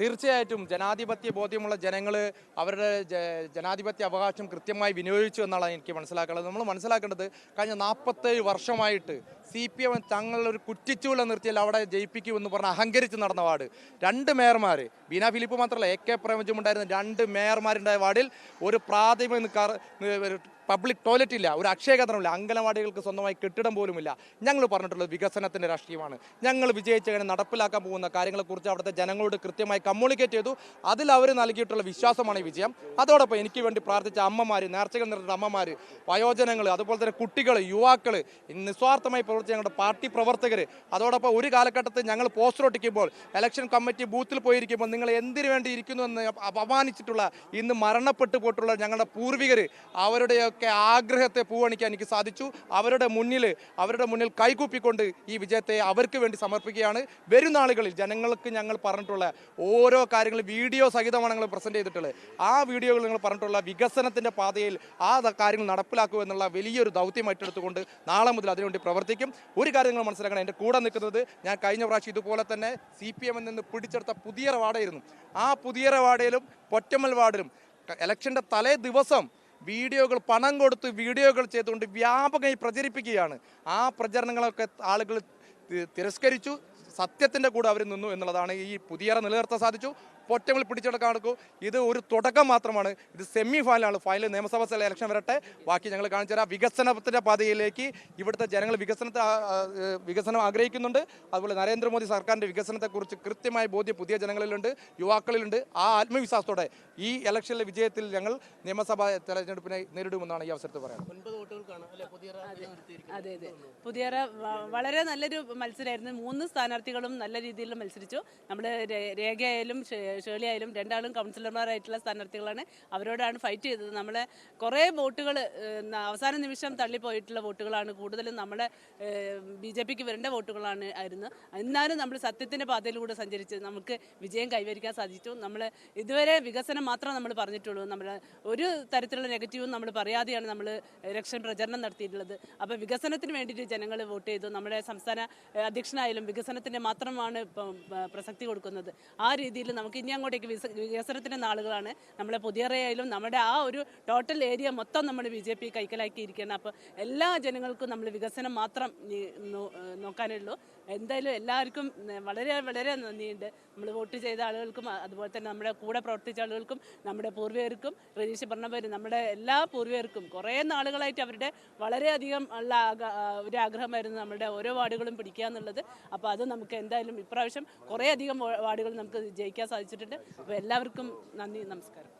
തീർച്ചയായിട്ടും ജനാധിപത്യ ബോധ്യമുള്ള ജനങ്ങൾ അവരുടെ ജനാധിപത്യ അവകാശം കൃത്യമായി വിനിയോഗിച്ചു എന്നാണ് എനിക്ക് മനസ്സിലാക്കേണ്ടത് നമ്മൾ മനസ്സിലാക്കേണ്ടത് കഴിഞ്ഞ നാൽപ്പത്തേഴ് വർഷമായിട്ട് സി പി എം തങ്ങളുടെ ഒരു കുറ്റിച്ചൂല നിർത്തിയാൽ അവിടെ ജയിപ്പിക്കുമെന്ന് പറഞ്ഞ് അഹങ്കരിച്ച് നടന്ന വാർഡ്. രണ്ട് മേയർമാർ ബീന ഫിലിപ്പ് മാത്രമല്ല എ കെ പ്രേമജും ഉണ്ടായിരുന്ന രണ്ട് മേയർമാരുണ്ടായ വാർഡിൽ ഒരു പ്രാഥമിക പബ്ലിക് ടോയ്ലറ്റ് ഇല്ല ഒരു അക്ഷയ കേന്ദ്രമില്ല അംഗനവാടികൾക്ക് സ്വന്തമായി കെട്ടിടം പോലുമില്ല. ഞങ്ങൾ പറഞ്ഞിട്ടുള്ളത് വികസനത്തിന്റെ രാഷ്ട്രീയമാണ്. ഞങ്ങൾ വിജയിച്ച് കഴിഞ്ഞ് നടപ്പിലാക്കാൻ പോകുന്ന കാര്യങ്ങളെക്കുറിച്ച് അവിടുത്തെ ജനങ്ങളോട് കൃത്യമായി കമ്മ്യൂണിക്കേറ്റ് ചെയ്തു. അതിൽ അവർ നൽകിയിട്ടുള്ള വിശ്വാസമാണ് ഈ വിജയം. അതോടൊപ്പം എനിക്ക് വേണ്ടി പ്രാർത്ഥിച്ച അമ്മമാർ നേർച്ചകൾ നിറഞ്ഞ അമ്മമാർ വയോജനങ്ങൾ അതുപോലെ തന്നെ കുട്ടികൾ യുവാക്കൾ നിസ്വാർത്ഥമായി പ്രവർത്തിച്ച ഞങ്ങളുടെ പാർട്ടി പ്രവർത്തകർ അതോടൊപ്പം ഒരു കാലഘട്ടത്തിൽ ഞങ്ങൾ പോസ്റ്റർ ഒട്ടിക്കുമ്പോൾ ഇലക്ഷൻ കമ്മിറ്റി ബൂത്തിൽ പോയിരിക്കുമ്പോൾ നിങ്ങൾ എന്തിനു വേണ്ടി ഇരിക്കുന്നു എന്ന് അപമാനിച്ചിട്ടുള്ള ഇന്ന് മരണപ്പെട്ടു പോയിട്ടുള്ള ഞങ്ങളുടെ പൂർവികർ അവരുടെയൊക്കെ ആഗ്രഹത്തെ പൂവണിക്കാൻ എനിക്ക് സാധിച്ചു. അവരുടെ മുന്നിൽ അവരുടെ മുന്നിൽ കൈകൂപ്പിക്കൊണ്ട് ഈ വിജയത്തെ അവർക്ക് വേണ്ടി സമർപ്പിക്കുകയാണ്. വരും നാളുകളിൽ ജനങ്ങൾക്ക് ഞങ്ങൾ പറഞ്ഞിട്ടുള്ള ഓരോ കാര്യങ്ങൾ വീഡിയോ സഹിതമാണ് ഞങ്ങൾ പ്രസന്റ് ചെയ്തിട്ടുള്ളത്. ആ വീഡിയോകൾ നിങ്ങൾ പറഞ്ഞിട്ടുള്ള വികസനത്തിന്റെ പാതയിൽ ആ കാര്യങ്ങൾ നടപ്പിലാക്കുക എന്നുള്ള വലിയൊരു ദൗത്യം ഏറ്റെടുത്തുകൊണ്ട് നാളെ മുതൽ അതിനുവേണ്ടി പ്രവർത്തിക്കും. ഒരു കാര്യം നിങ്ങൾ മനസ്സിലാക്കണം എന്റെ കൂടെ നിൽക്കുന്നത് ഞാൻ കഴിഞ്ഞ പ്രാവശ്യം ഇതുപോലെ തന്നെ സി പി എമ്മിൽ നിന്ന് പിടിച്ചെടുത്ത പുതിയ വാർഡായിരുന്നു ആ പുതിയ വാർഡിലും പൊറ്റമ്മൽ വാർഡിലും ഇലക്ഷന്റെ തലേ ദിവസം വീഡിയോകൾ പണം കൊടുത്ത് വീഡിയോകൾ ചെയ്തുകൊണ്ട് വ്യാപകമായി പ്രചരിപ്പിക്കുകയാണ്. ആ പ്രചരണങ്ങളൊക്കെ ആളുകൾ തിരസ്കരിച്ചു സത്യത്തിന്റെ കൂടെ അവർ നിന്നു എന്നുള്ളതാണ് ഈ പുതിയറ നിലനിർത്താൻ സാധിച്ചു. പൊറ്റങ്ങൾ പിടിച്ചെടുക്കാൻ നടക്കും ഇത് ഒരു തുടക്കം മാത്രമാണ്. ഇത് സെമി ഫൈനലാണ് ഫൈനൽ നിയമസഭാ സ്ഥല ഇലക്ഷൻ വരട്ടെ. ബാക്കി ഞങ്ങൾ കാണിച്ചു തരാം. വികസനത്തിന്റെ പാതയിലേക്ക് ഇവിടുത്തെ ജനങ്ങൾ വികസനത്തെ വികസനം ആഗ്രഹിക്കുന്നുണ്ട്. അതുപോലെ നരേന്ദ്രമോദി സർക്കാരിന്റെ വികസനത്തെക്കുറിച്ച് കൃത്യമായ ബോധ്യം പുതിയ ജനങ്ങളിലുണ്ട് യുവാക്കളിലുണ്ട്. ആ ആത്മവിശ്വാസത്തോടെ ഈ ഇലക്ഷനിലെ വിജയത്തിൽ ഞങ്ങൾ നിയമസഭാ തെരഞ്ഞെടുപ്പിനെ നേരിടുമെന്നാണ് ഈ അവസരത്തിൽ പറയുന്നത്. പുതിയ അതെ. അതെ പുതിയറ വ- വളരെ നല്ലൊരു മത്സരമായിരുന്നു. മൂന്ന് സ്ഥാനാർത്ഥികളും നല്ല രീതിയിൽ മത്സരിച്ചു. നമ്മൾ രേഖയായാലും ഷേ- ഷേർലി ആയാലും രണ്ടാളും കൗൺസിലർമാരായിട്ടുള്ള സ്ഥാനാർത്ഥികളാണ്. അവരോടാണ് ഫൈറ്റ് ചെയ്തത്. നമ്മളെ കുറേ വോട്ടുകൾ അവസാന നിമിഷം തള്ളിപ്പോയിട്ടുള്ള വോട്ടുകളാണ്. കൂടുതലും നമ്മളെ ബി ജെ പിക്ക് വരേണ്ട വോട്ടുകളാണ് ആയിരുന്നു. എന്നാലും നമ്മൾ സത്യത്തിന്റെ പാതയിലൂടെ സഞ്ചരിച്ച് നമുക്ക് വിജയം കൈവരിക്കാൻ സാധിച്ചു. നമ്മൾ ഇതുവരെ വികസനം മാത്രം നമ്മൾ പറഞ്ഞിട്ടുള്ളൂ. നമ്മൾ ഒരു തരത്തിലുള്ള നെഗറ്റീവും നമ്മൾ പറയാതെയാണ് നമ്മൾ ഇലക്ഷൻ പ്രചരണം നടത്തിയിട്ടുള്ളത്. അപ്പോൾ വികസനത്തിന് വേണ്ടിയിട്ട് ജനങ്ങൾ വോട്ട് ചെയ്തു. നമ്മുടെ സംസ്ഥാന അധ്യക്ഷനായാലും വികസനത്തിന് മാത്രമാണ് പ്രസക്തി കൊടുക്കുന്നത്. ആ രീതിയിൽ നമുക്ക് ഇനി അങ്ങോട്ടേക്ക് വികസ- വികസനത്തിന്റെ നാളുകളാണ്. നമ്മളെ പുതിയറയായാലും നമ്മുടെ ആ ഒരു ടോട്ടൽ ഏരിയ മൊത്തം നമ്മൾ ബി ജെ പി കൈക്കലാക്കിയിരിക്കുകയാണ്. അപ്പോൾ എല്ലാ ജനങ്ങൾക്കും നമ്മൾ വികസനം മാത്രം നോക്കാനേ ഉള്ളൂ എന്തായാലും എല്ലാവർക്കും വളരെ വളരെ നന്ദിയുണ്ട്. നമ്മൾ വോട്ട് ചെയ്ത ആളുകൾക്കും അതുപോലെ തന്നെ നമ്മുടെ കൂടെ പ്രവർത്തിച്ച ആളുകൾക്കും നമ്മുടെ പൂർവികർക്കും പ്രതീക്ഷ പറഞ്ഞ പോലെ നമ്മുടെ എല്ലാ പൂർവികർക്കും കുറേ നാളുകളായിട്ട് അവരുടെ വളരെയധികം ഉള്ള ഒരു ആഗ്രഹമായിരുന്നു നമ്മുടെ ഓരോ വാർഡുകളും പിടിക്കുക എന്നുള്ളത്. അപ്പോൾ അത് നമുക്ക് എന്തായാലും ഇപ്രാവശ്യം കുറേ അധികം വാ- വാർഡുകൾ നമുക്ക് ജയിക്കാൻ സാധിച്ചിട്ടുണ്ട് അപ്പോൾ എല്ലാവർക്കും നന്ദി നമസ്കാരം.